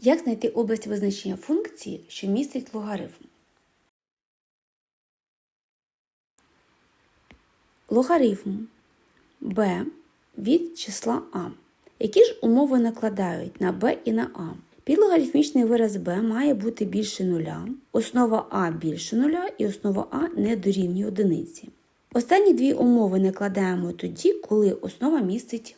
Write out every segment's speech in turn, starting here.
Як знайти область визначення функції, що містить логарифм? Логарифм b від числа а. Які ж умови накладають на b і на а? Підлогарифмічний вираз b має бути більше нуля, основа а більше нуля і основа а не дорівнює одиниці. Останні дві умови накладаємо тоді, коли основа містить.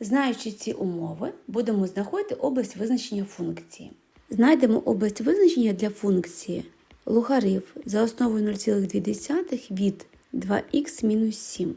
Знаючи ці умови, будемо знаходити область визначення функції. Знайдемо область визначення для функції логарифм за основою 0,2 від 2х-7.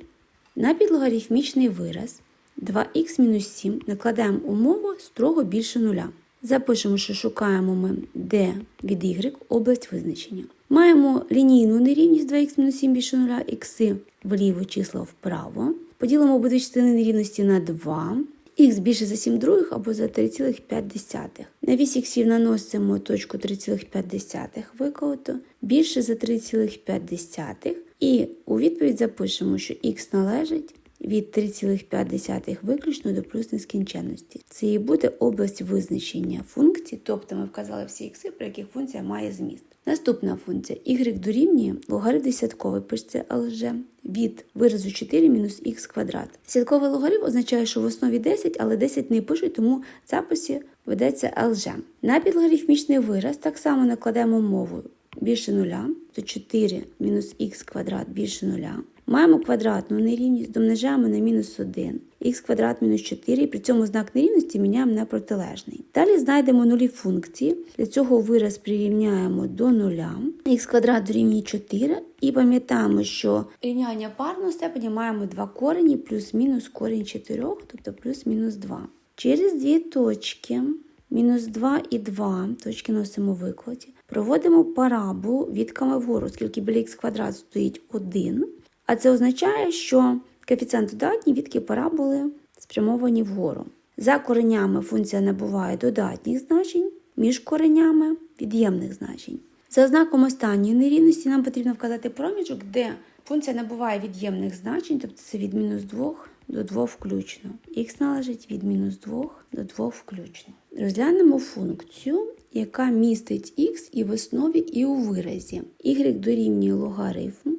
На підлогарифмічний вираз 2х-7 накладаємо умову строго більше нуля. Запишемо, що шукаємо ми d від y область визначення. Маємо лінійну нерівність 2х-7 більше нуля, ікси вліво, числа вправо. Поділимо обидві частини нерівності на 2. Х більше за 7 других або за 3,5. На вісь іксів наносимо точку 3,5 виколото, більше за 3,5. І у відповідь запишемо, що х належить від 3,5 виключно до плюс нескінченності. Це і буде область визначення функції, тобто ми вказали всі ікси, про яких функція має зміст. Наступна функція y дорівнює логарифм десятковий, пишеться ЛЖ, від виразу 4 мінус х квадрат. Сітковий логарифм означає, що в основі 10, але 10 не пишуть, тому в записі ведеться ЛЖ. На підлогарифмічний вираз так само накладемо мову більше нуля, то 4 мінус х квадрат більше нуля. Маємо квадратну нерівність, домножаємо на мінус 1, х квадрат мінус 4, і при цьому знак нерівності міняємо на протилежний. Далі знайдемо нулі функції. Для цього вираз прирівняємо до нуля, х квадрат дорівнює 4, і пам'ятаємо, що рівняння парного степені маємо два корені, плюс-мінус корінь 4, тобто плюс-мінус 2. Через дві точки, мінус 2 і 2, точки носимо викладі, проводимо параболу відками вгору, оскільки біля х квадрат стоїть 1, а це означає, що коефіцієнт додатній відки параболи спрямовані вгору. За коренями функція набуває додатніх значень, між коренями від'ємних значень. За ознаком останньої нерівності нам потрібно вказати проміжок, де функція набуває від'ємних значень, тобто це від мінус 2 до 2 включно. Х належить від мінус 2 до 2 включно. Розглянемо функцію, яка містить х і в основі, і у виразі. y дорівнює логарифм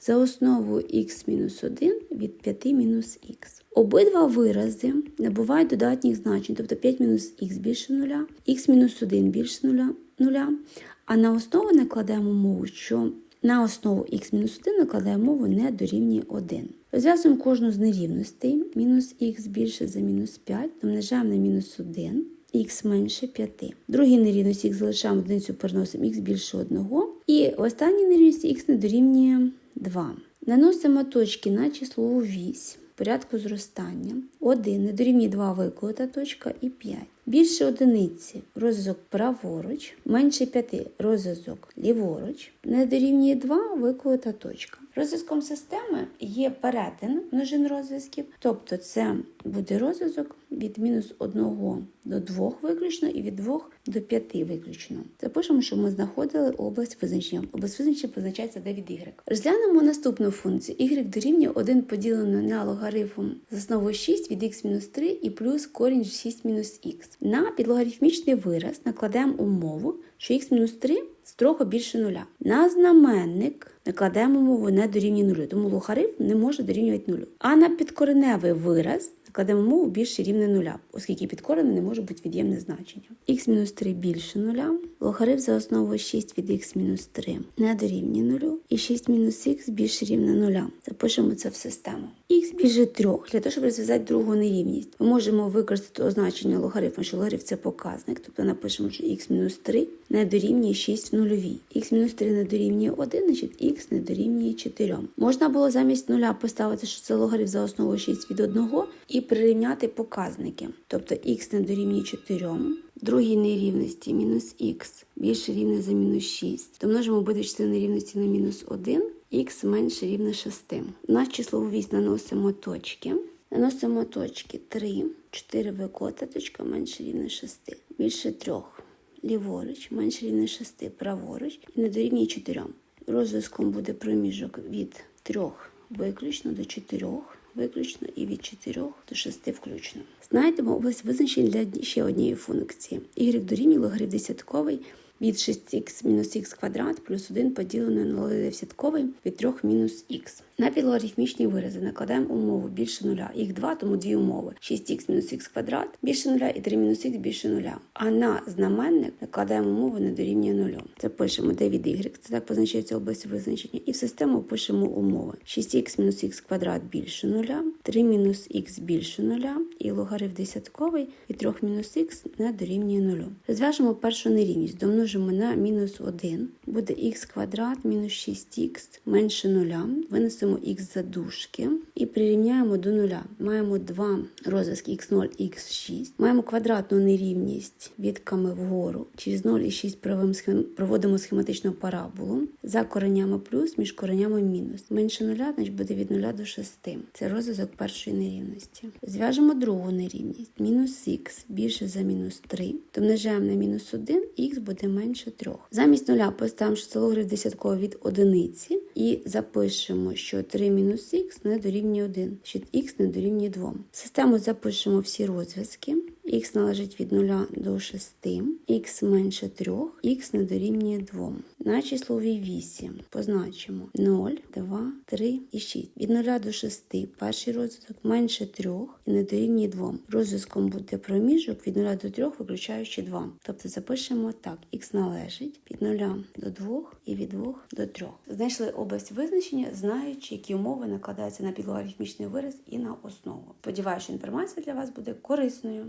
за основу х-1 від 5 мінус х. Обидва вирази набувають додатніх значень, тобто 5 мінус х більше 0, х-1 більше 0, а на основу накладаємо мову, що на основу х-1 накладаємо мову не дорівнює 1. Розв'язуємо кожну з нерівностей. Мінус х більше за мінус 5, домножаємо на мінус 1, х менше 5. Другій нерівності х залишаємо одиницю, переносимо х більше 1. І в останній нерівності х не дорівнює 2. Наносимо точки на числову вісь порядку зростання. 1 не дорівнює 2 виколота точка і 5. Більше одиниці розв'язок праворуч, менше 5 розв'язок ліворуч, не дорівнює 2 виколота точка. Розв'язком системи є перетин множин розв'язків, тобто це буде розв'язок від мінус 1 до 2 виключно і від 2 до 5 виключно. Запишемо, що ми знаходили область визначення. Область визначення позначається де від y. Розглянемо наступну функцію. y дорівнює 1 поділено на логарифм з основою 6 від x-3 і плюс корінь 6 мінус х. На підлогарифмічний вираз накладаємо умову, що х-3 строго більше нуля. На знаменник накладаємо мову не дорівнює нулю, тому логарифм не може дорівнювати нулю. А на підкореневий вираз накладемо мову більше рівне нуля, оскільки підкорене не може бути від'ємне значення. х-3 більше нуля, логарифм за основою 6 від х-3 не дорівнює нулю, і 6 мінус х більше рівне нуля. Запишемо це в систему. х більше 3. Для того, щоб розв'язати другу нерівність, ми можемо використати означення логарифму, що логарифм це показник, тобто напишемо, що х-3 не дорівнює 6 в нульовій. х-3 не дорівнює 1, значить х не дорівнює 4. Можна було замість нуля поставити, що це логарифм за основою 6 від 1 і прирівняти показники. Тобто х не дорівнює 4. Другій нерівності мінус х більше рівне за мінус 6. Домножимо обидві частини нерівності на мінус 1, х менше рівне 6. На числову вісь наносимо точки. Наносимо точки 3, 4 викота, точка менше рівне 6. Більше 3. Ліворуч, менше рівне 6, праворуч і не дорівнює 4. Розв'язком буде проміжок від 3 виключно до 4 виключно і від 4 до 6 включно. Знайдемо область визначень для ще однієї функції. y дорівнює логарифм десятковий від 6х мінус х квадрат плюс 1 поділено на логарифм десятковий від 3 мінус х. На підлогарифмічні вирази накладаємо умову більше нуля. Їх два, тому дві умови. 6х мінус х квадрат більше нуля і 3 мінус х більше нуля. А на знаменник накладаємо умову не дорівнює нулю. Це пишемо d від y, це так позначається область визначення. І в систему пишемо умови. 6х мінус х квадрат більше нуля, 3 мінус х більше нуля і логарифм десятковий від 3 мінус х не дорівнює нулю. Розв'яжемо першу нерівність, домножимо на мінус 1, буде х квадрат мінус 6х менше нуля. Винесемо х за дужки і прирівняємо до нуля. Маємо два розв'язки х0, х6. Маємо квадратну нерівність відками вгору. Через 0 і 6 проводимо схематичну параболу. За коренями плюс, між коренями мінус. Менше нуля, значить буде від 0 до 6. Це розв'язок першої нерівності. Зв'яжемо другу нерівність. Мінус х більше за мінус 3. Домножаємо на мінус 1, х буде менше 3. Замість нуля поставимо, це логарифм десятковий від одиниці і запишемо, що 3 мінус х не дорівнює 1, що х не дорівнює 2. В систему запишемо всі розв'язки. Х належить від 0 до 6, х менше 3, х не дорівнює 2. На числовій 8 позначимо 0, 2, 3 і 6. Від 0 до 6 перший розв'язок менше 3 і не дорівнює 2. Розв'язком буде проміжок від 0 до 3, виключаючи 2. Тобто запишемо так, х належить від 0 до 2 і від 2 до 3. Знайшли область визначення, знаючи, які умови накладаються на підлогарифмічний вираз і на основу. Сподіваюся, що інформація для вас буде корисною.